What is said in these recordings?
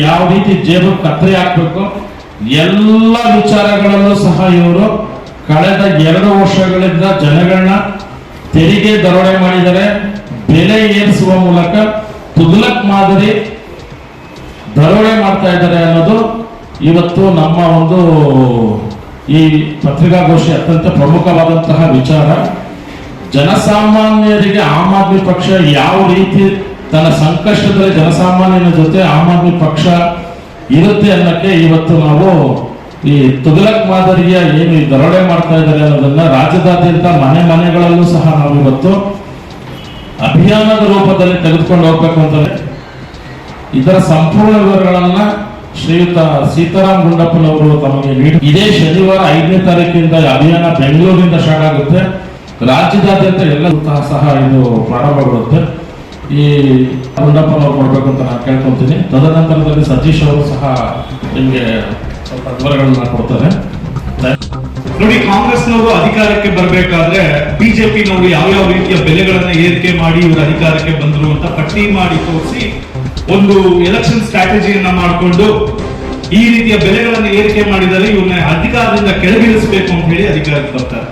ಯಾವ ರೀತಿ ಜೇಬು ಕತ್ತರಿ ಹಾಕ್ಬೇಕು ಎಲ್ಲ ವಿಚಾರಗಳಲ್ಲೂ ಸಹ ಇವರು ಕಳೆದ ಎರಡು ವರ್ಷಗಳಿಂದ ಜನಗಳನ್ನ ತೆರಿಗೆ ದರೋಡೆ ಮಾಡಿದರೆ ಬೆಲೆ ಏರಿಸುವ ಮೂಲಕ ತುಗಲಕ್ ಮಾದರಿ ದರೋಡೆ ಮಾಡ್ತಾ ಇದ್ದಾರೆ ಅನ್ನೋದು ಇವತ್ತು ನಮ್ಮ ಒಂದು ಈ ಪತ್ರಿಕಾಗೋಷ್ಠಿ ಅತ್ಯಂತ ಪ್ರಮುಖವಾದಂತಹ ವಿಚಾರ. ಜನಸಾಮಾನ್ಯರಿಗೆ ಆಮ್ ಆದ್ಮಿ ಪಕ್ಷ ಯಾವ ರೀತಿ ತನ್ನ ಸಂಕಷ್ಟದಲ್ಲಿ ಜನಸಾಮಾನ್ಯನ ಜೊತೆ ಆಮ್ ಆದ್ಮಿ ಪಕ್ಷ ಇರುತ್ತೆ ಅನ್ನಕ್ಕೆ ಇವತ್ತು ನಾವು ಈ ತುಗಲಕ್ ಮಾದರಿಯ ಏನು ದರೋಡೆ ಮಾಡ್ತಾ ಇದ್ದಾರೆ ಅನ್ನೋದನ್ನ ರಾಜ್ಯದಾದ್ಯಂತ ಮನೆ ಮನೆಗಳಲ್ಲೂ ಸಹ ನಾವು ಇವತ್ತು ಅಭಿಯಾನದ ರೂಪದಲ್ಲಿ ತೆಗೆದುಕೊಂಡು ಹೋಗ್ಬೇಕು ಅಂತಂದ್ರೆ ಇದರ ಸಂಪೂರ್ಣ ವಿವರಗಳನ್ನ ಶ್ರೀಯುತ ಸೀತಾರಾಮ್ ಗುಂಡಪ್ಪನವರು ತಮಗೆ ನೀಡಿ ಇದೇ ಶನಿವಾರ ಐದನೇ ತಾರೀಕಿನಿಂದ ಅಭಿಯಾನ ಬೆಂಗಳೂರಿನಿಂದ ಸ್ಟಾರ್ಟ್ ಆಗುತ್ತೆ. ರಾಜ್ಯದಾದ್ಯಂತ ಎಲ್ಲ ಸಹ ಇದು ಪ್ರಾರಂಭಗೊಳ್ಳುತ್ತೆ. ಈ ಗುಂಡಪ್ಪನವ್ರು ಕೊಡ್ಬೇಕು ಅಂತ ನಾನು ಕೇಳ್ಕೊಂತೀನಿ. ತದನಂತರದಲ್ಲಿ ಸತೀಶ್ ಅವರು ಸಹ ನಿಮಗೆ ಸ್ವಲ್ಪ ವಿವರಗಳನ್ನ ಕೊಡ್ತಾರೆ. ನೋಡಿ, ಕಾಂಗ್ರೆಸ್ನವರು ಅಧಿಕಾರಕ್ಕೆ ಬರಬೇಕಾದ್ರೆ ಬಿಜೆಪಿನವರು ಯಾವ ರೀತಿಯ ಬೆಲೆಗಳನ್ನ ಏರಿಕೆ ಮಾಡಿ ಇವರು ಅಧಿಕಾರಕ್ಕೆ ಬಂದರು ಅಂತ ಪಟ್ಟಿ ಮಾಡಿ ತೋರಿಸಿ ಒಂದು ಎಲೆಕ್ಷನ್ ಸ್ಟ್ರಾಟಜಿಯನ್ನ ಮಾಡಿಕೊಂಡು ಈ ರೀತಿಯ ಬೆಲೆಗಳನ್ನು ಏರಿಕೆ ಮಾಡಿದರೆ ಇವನ್ನ ಅಧಿಕಾರದಿಂದ ಕೆಳಗಿಳಿಸಬೇಕು ಅಂತ ಹೇಳಿ ಅಧಿಕಾರಕ್ಕೆ ಬರ್ತಾರೆ.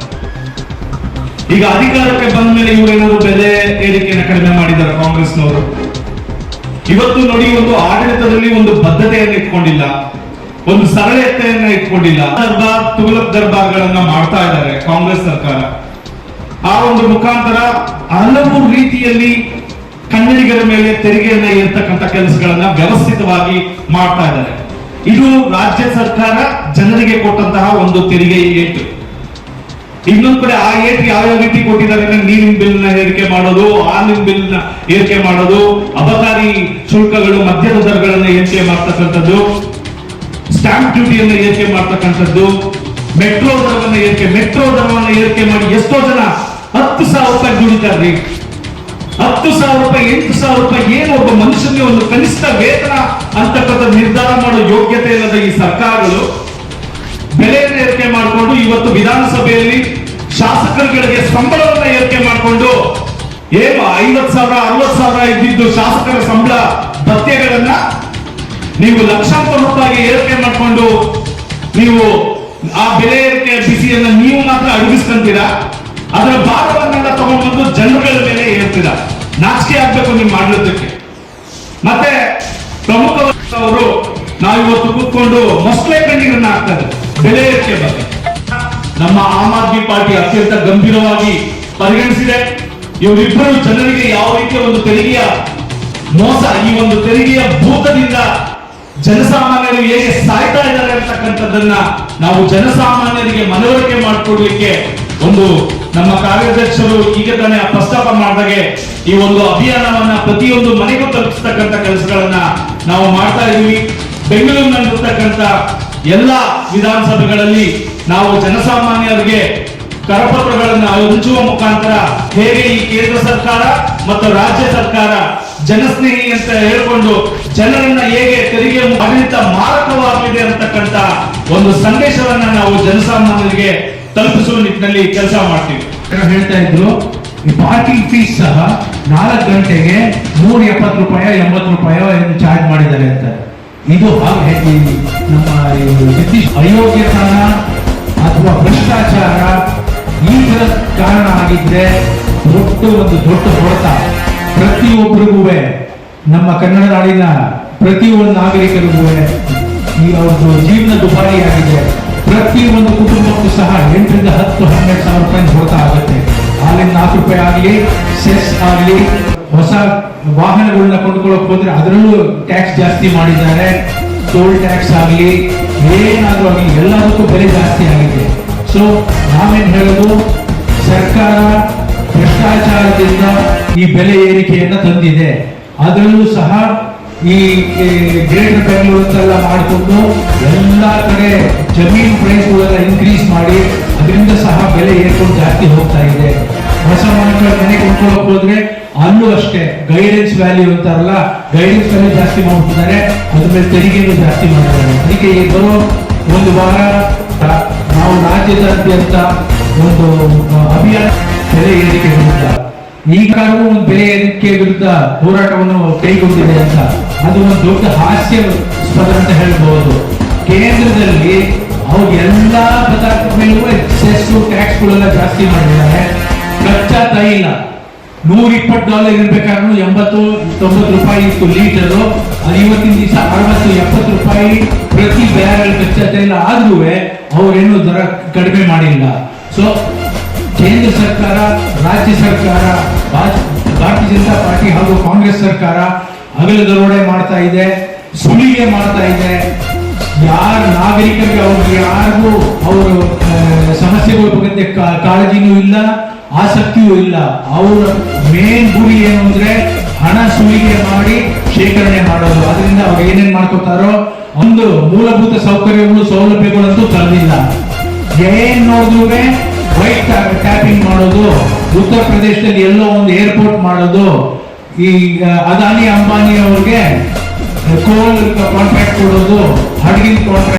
ಈಗ ಅಧಿಕಾರಕ್ಕೆ ಬಂದ ಮೇಲೆ ಇವರೇನಾದ್ರು ಬೆಲೆ ಏರಿಕೆಯನ್ನು ಕಡಿಮೆ ಮಾಡಿದ್ದಾರೆ ಕಾಂಗ್ರೆಸ್ನವರು? ಇವತ್ತು ನೋಡಿ ಒಂದು ಆಡಳಿತದಲ್ಲಿ ಒಂದು ಬದ್ಧತೆಯನ್ನು ಇಟ್ಕೊಂಡಿಲ್ಲ, ಒಂದು ಸರಳತೆಯನ್ನ ಇಟ್ಕೊಂಡಿಲ್ಲ. ದರ್ಬಾರ್ ತುಗಲಕ್ ದರ್ಬಾರ್ಗಳನ್ನ ಮಾಡ್ತಾ ಇದ್ದಾರೆ ಕಾಂಗ್ರೆಸ್ ಸರ್ಕಾರ. ಆ ಒಂದು ಮುಖಾಂತರ ಹಲವು ರೀತಿಯಲ್ಲಿ ಕನ್ನಡಿಗರ ಮೇಲೆ ತೆರಿಗೆಯನ್ನ ಏರ್ತಕ್ಕಂಥ ಕೆಲಸಗಳನ್ನ ವ್ಯವಸ್ಥಿತವಾಗಿ ಮಾಡ್ತಾ ಇದ್ದಾರೆ. ಇದು ರಾಜ್ಯ ಸರ್ಕಾರ ಜನರಿಗೆ ಕೊಟ್ಟಂತಹ ಒಂದು ತೆರಿಗೆ ಏಟು. ಇನ್ನೊಂದ್ ಕಡೆ ಆ ಏಟ್ ಯಾವ್ಯಾವ ರೀತಿ ಕೊಟ್ಟಿದ್ದಾರೆ ನೀರಿನ ಬಿಲ್ನ ಏರಿಕೆ ಮಾಡೋದು, ಹಾಲಿನ ಬಿಲ್ನ ಏರಿಕೆ ಮಾಡೋದು, ಅಬಕಾರಿ ಶುಲ್ಕಗಳು, ಮದ್ಯದ ದರಗಳನ್ನ ಏರಿಕೆ ಮಾಡ್ತಕ್ಕಂಥದ್ದು, ಸ್ಟಾಂಪ್ ಡ್ಯೂಟಿಯನ್ನ ಏರಿಕೆ ಮಾಡ್ತಕ್ಕಂಥದ್ದು, ಮೆಟ್ರೋ ದರವನ್ನ ಏರಿಕೆ, ಮೆಟ್ರೋ ದರವನ್ನ ಏರಿಕೆ ಮಾಡಿ ಎಷ್ಟೋ ಜನ ಹತ್ತು ಸಾವಿರ ರೂಪಾಯಿ ದುಡಿತಾರ್ರಿ ಹತ್ತು ಸಾವಿರ ರೂಪಾಯಿ, ಎಂಟು ಸಾವಿರ ರೂಪಾಯಿ ಏನು ಒಬ್ಬ ಮನುಷ್ಯನಿಗೆ ಒಂದು ಕನಿಷ್ಠ ವೇತನ ಅಂತಕ್ಕಂಥ ನಿರ್ಧಾರ ಮಾಡೋ ಯೋಗ್ಯತೆ ಇಲ್ಲದ ಈ ಸರ್ಕಾರಗಳು ಬೆಲೆಯನ್ನು ಏರಿಕೆ ಮಾಡಿಕೊಂಡು ಇವತ್ತು ವಿಧಾನಸಭೆಯಲ್ಲಿ ಶಾಸಕರುಗಳಿಗೆ ಸಂಬಳವನ್ನ ಏರಿಕೆ ಮಾಡಿಕೊಂಡು ಏನು ಐವತ್ ಸಾವಿರ ಅರವತ್ ಸಾವಿರ ಇದ್ದಿದ್ದು ಶಾಸಕರ ಸಂಬಳ ಭತ್ಯೆಗಳನ್ನ ನೀವು ಲಕ್ಷಾಂತರ ರೂಪಾಯಿ ಏರಿಕೆ ಮಾಡಿಕೊಂಡು ನೀವು ಆ ಬೆಲೆ ಏರಿಕೆಯ ಬಿಸಿಯನ್ನ ನೀವು ಮಾತ್ರ ಅಡಗಿಸ್ಕೊಂತೀರಾ? ಅದರ ಭಾಗವನ್ನೆಲ್ಲ ತಗೊಂಡ್ಬಂದು ಜನಗಳ ಮೇಲೆ ಏರ್ತೀರಾ? ನಾಚಿಕೆ ಆಗ್ಬೇಕು ನೀವು ಮಾಡಿರೋದಕ್ಕೆ. ಮತ್ತೆ ಪ್ರಮುಖ ಅವರು ನಾವಿವತ್ತು ಕೂತ್ಕೊಂಡು ಮೊಸಳೆ ಕಣ್ಣೀರನ್ನ ಹಾಕ್ತಾರೆ ಬೆಲೆ ಏರಿಕೆ ಬಗ್ಗೆ. ನಮ್ಮ ಆಮ್ ಆದ್ಮಿ ಪಾರ್ಟಿ ಅತ್ಯಂತ ಗಂಭೀರವಾಗಿ ಪರಿಗಣಿಸಿದೆ. ಇವರಿಬ್ಬರು ಜನರಿಗೆ ಯಾವ ರೀತಿಯ ಒಂದು ತೆರಿಗೆಯ ಮೋಸ, ಈ ಒಂದು ತೆರಿಗೆಯ ಭೂತದಿಂದ ಜನಸಾಮಾನ್ಯರು ಹೇಗೆ ಸಾಯ್ತಾ ಇದ್ದಾರೆ ಅಂತಕ್ಕಂಥದ್ದನ್ನ ನಾವು ಜನಸಾಮಾನ್ಯರಿಗೆ ಮನವರಿಕೆ ಮಾಡಿಕೊಡ್ಲಿಕ್ಕೆ ಒಂದು ನಮ್ಮ ಕಾರ್ಯಾಧ್ಯಕ್ಷರು ಈಗ ತಾನೇ ಪ್ರಸ್ತಾಪ ಮಾಡಿದಾಗೆ, ಈ ಒಂದು ಅಭಿಯಾನವನ್ನ ಪ್ರತಿಯೊಂದು ಮನೆಗೂ ತಲುಪಿಸ್ತಕ್ಕಂಥ ಕೆಲಸಗಳನ್ನ ನಾವು ಮಾಡ್ತಾ ಇದೀವಿ. ಬೆಂಗಳೂರಿನಲ್ಲಿರ್ತಕ್ಕಂಥ ಎಲ್ಲ ವಿಧಾನಸಭೆಗಳಲ್ಲಿ ನಾವು ಜನಸಾಮಾನ್ಯರಿಗೆ ಕರಪತ್ರಗಳನ್ನು ಹಂಚುವ ಮುಖಾಂತರ ಹೇಗೆ ಈ ಕೇಂದ್ರ ಸರ್ಕಾರ ಮತ್ತು ರಾಜ್ಯ ಸರ್ಕಾರ ಜನಸ್ನೇಹಿ ಅಂತ ಹೇಳಿಕೊಂಡು ಜನರನ್ನ ಹೇಗೆ ತೆರಿಗೆ ಆಡಳಿತ ಮಾರಕವಾಗಿದೆ ಅಂತಕ್ಕಂತ ಒಂದು ಸಂದೇಶವನ್ನ ನಾವು ಜನಸಾಮಾನ್ಯರಿಗೆ ತಲುಪಿಸುವ ನಿಟ್ಟಿನಲ್ಲಿ ಕೆಲಸ ಮಾಡ್ತೀವಿ. ಹೇಳ್ತಾ ಇದ್ರು, ಈ ಪಾರ್ಕಿಂಗ್ ಫೀಸ್ ಸಹ ನಾಲ್ಕು ಗಂಟೆಗೆ ನೂರ ಎಪ್ಪತ್ತು ರೂಪಾಯಿ ಎಂಬತ್ತು ರೂಪಾಯಿ ಚಾರ್ಜ್ ಮಾಡಿದ್ದಾರೆ ಅಂತ. ಇದು ಹಾಗೆ ಈ ನಮ್ಮ ಜಗದೀಶ್ ಅಯೋಗ್ಯತನ ಅಥವಾ ಭ್ರಷ್ಟಾಚಾರ ಈ ಥರ ಕಾರಣ ಆಗಿದ್ರೆ ದೊಡ್ಡ ಒಂದು ದೊಡ್ಡ ಹೊಡೆತ ಪ್ರತಿಯೊಬ್ಬರಿಗೂ ನಮ್ಮ ಕನ್ನಡ ನಾಡಿನ ಪ್ರತಿಯೊಂದು ನಾಗರಿಕರಿಗೂ ಈ ಅವ್ರದ್ದು ಜೀವನ ದುಬಾರಿ ಆಗಿದೆ. ಪ್ರತಿಯೊಂದು ಕುಟುಂಬಕ್ಕೂ ಸಹ ಎಂಟರಿಂದ ಹತ್ತು ಹನ್ನೆರಡು ಸಾವಿರ ರೂಪಾಯಿ ಹೊಡೆತ ಆಗುತ್ತೆ. ಹಾಲಿನ ನಾಲ್ಕು ರೂಪಾಯಿ ಆಗಲಿ, ಸೆಸ್ ಆಗಲಿ ಹೊಸ ವಾಹನಗಳನ್ನ ಕೊಂಡ್ಕೊಳ್ಳೋಕೆ ಹೋದ್ರೆ ಅದರಲ್ಲೂ ಟ್ಯಾಕ್ಸ್ ಜಾಸ್ತಿ ಮಾಡಿದ್ದಾರೆ. ಟೋಲ್ ಟ್ಯಾಕ್ಸ್ ಆಗಲಿ, ಏನಾದ್ರೂ ಆಗಲಿ, ಎಲ್ಲದಕ್ಕೂ ಬೆಲೆ ಜಾಸ್ತಿ ಆಗಿದೆ. ಸೊ ನಾವೇನು ಹೇಳೋದು? ಸರ್ಕಾರ ಭ್ರಷ್ಟಾಚಾರದಿಂದ ಈ ಬೆಲೆ ಏರಿಕೆಯನ್ನ ತಂದಿದೆ. ಅದರಲ್ಲೂ ಸಹ ಈ ಗ್ರೇಟರ್ ಬೆಂಗಳೂರು ಅಂತೆಲ್ಲ ಮಾಡಿಕೊಂಡು ಎಲ್ಲ ಕಡೆ ಜಮೀನ್ ಪ್ರೈಸ್ಗಳೆಲ್ಲ ಇನ್ಕ್ರೀಸ್ ಮಾಡಿ ಅದರಿಂದ ಸಹ ಬೆಲೆ ಏರ್ಕೊಂಡು ಜಾಸ್ತಿ ಹೋಗ್ತಾ ಇದೆ. ಹೊಸ ಮನೆ ಕೊಂಡ್ಕೊಳ್ಳೋಕೆ ಹೋದ್ರೆ ಅಲ್ಲೂ ಅಷ್ಟೇ ಗೈಡೆನ್ಸ್ ವ್ಯಾಲ್ಯೂ ಅಂತಾರಲ್ಲ ಗೈಡೆನ್ಸ್ ವ್ಯಾಲ್ಯೂ ಜಾಸ್ತಿ ಮಾಡ್ತಿದ್ದಾರೆ, ಅದ್ರ ಮೇಲೆ ತೆರಿಗೆನೂ ಜಾಸ್ತಿ ಮಾಡಿದ್ದಾರೆ ಅದಕ್ಕೆ ಈ ಬರೋ ಒಂದು ವಾರ ನಾವು ರಾಜ್ಯದಾದ್ಯಂತ ಒಂದು ಅಭಿಯಾನ ಬೆಲೆ ಏರಿಕೆ ವಿರುದ್ಧ. ಈಗಾಗಲೂ ಒಂದು ಬೆಲೆ ಏರಿಕೆ ವಿರುದ್ಧ ಹೋರಾಟವನ್ನು ಕೈಗೊಂಡಿದೆ ಅಂತ. ಅದು ಒಂದು ದೊಡ್ಡ ಹಾಸ್ಯಾಸ್ಪದ ಅಂತ ಹೇಳ್ಬಹುದು ಕೇಂದ್ರದಲ್ಲಿ ಅವ್ರು ಎಲ್ಲ ಪದಾರ್ಥ ಮೇಲೂ ಸೆಸ್ ಟ್ಯಾಕ್ಸ್ಗಳೆಲ್ಲ ಜಾಸ್ತಿ ಮಾಡಿದ್ದಾರೆ. ಕಚ್ಚಾ ತೈಲ. ನೂರ ಇಪ್ಪತ್ತು ಡಾಲರ್ ಇರ್ಬೇಕಾದ್ರೂ ಎಂಬತ್ತು, ತೊಂಬತ್ತು ರೂಪಾಯಿ ಇತ್ತು ಲೀಟರು. ಅದು ಇವತ್ತಿನ ದಿವಸ ಅರವತ್ತು, ಎಪ್ಪತ್ತು ರೂಪಾಯಿ ಪ್ರತಿ ಬ್ಯಾರಲ್ ಕಚ್ಚತೆ ಇಲ್ಲ ಆದ್ರೂ ಅವರೇನು ದರ ಕಡಿಮೆ ಮಾಡಿಲ್ಲ. ಸೊ ಕೇಂದ್ರ ಸರ್ಕಾರ, ರಾಜ್ಯ ಸರ್ಕಾರ ಭಾರತೀಯ ಜನತಾ ಪಾರ್ಟಿ ಹಾಗೂ ಕಾಂಗ್ರೆಸ್ ಸರ್ಕಾರ ಹಗಲ ದರೋಡೆ ಮಾಡ್ತಾ ಇದೆ ಸುಲಿಗೆ ಮಾಡ್ತಾ ಇದೆ. ಯಾರ ನಾಗರಿಕರಿಗೆ ಅವ್ರಿಗೆ ಯಾರಿಗೂ ಅವರು ಸಮಸ್ಯೆಗಳ ಬಗ್ಗೆ ಕಾಳಜಿನೂ ಇಲ್ಲ. ಆಸಕ್ತಿಯೂ ಇಲ್ಲ. ಅವರ ಮೇನ್ ಗುರಿ ಏನು ಅಂದ್ರೆ ಹಣ ಸುಲಿಗೆ ಮಾಡಿ ಶೇಖರಣೆ ಮಾಡೋದು. ಅದರಿಂದ ಅವ್ರು ಏನೇನ್ ಮಾಡ್ಕೊತಾರೋ ಒಂದು ಮೂಲಭೂತ ಸೌಕರ್ಯಗಳು, ಸೌಲಭ್ಯಗಳಂತೂ ತರಲಿಲ್ಲ. ಏನ್ ನೋಡಿದ್ರು ವೈಟ್ ಟ್ಯಾಪಿಂಗ್ ಮಾಡೋದು. ಉತ್ತರ ಪ್ರದೇಶದಲ್ಲಿ ಎಲ್ಲೋ ಒಂದು ಏರ್ಪೋರ್ಟ್ ಮಾಡೋದು. ಈ ಅದಾನಿ ಅಂಬಾನಿ ಅವ್ರಿಗೆ ಕೋಲ್ ಕಾಂಟ್ರಾಕ್ಟ್ ಕೊಡೋದು, ಹಡಗಿನ ಕಾಂಟ್ರಾಕ್ಟ್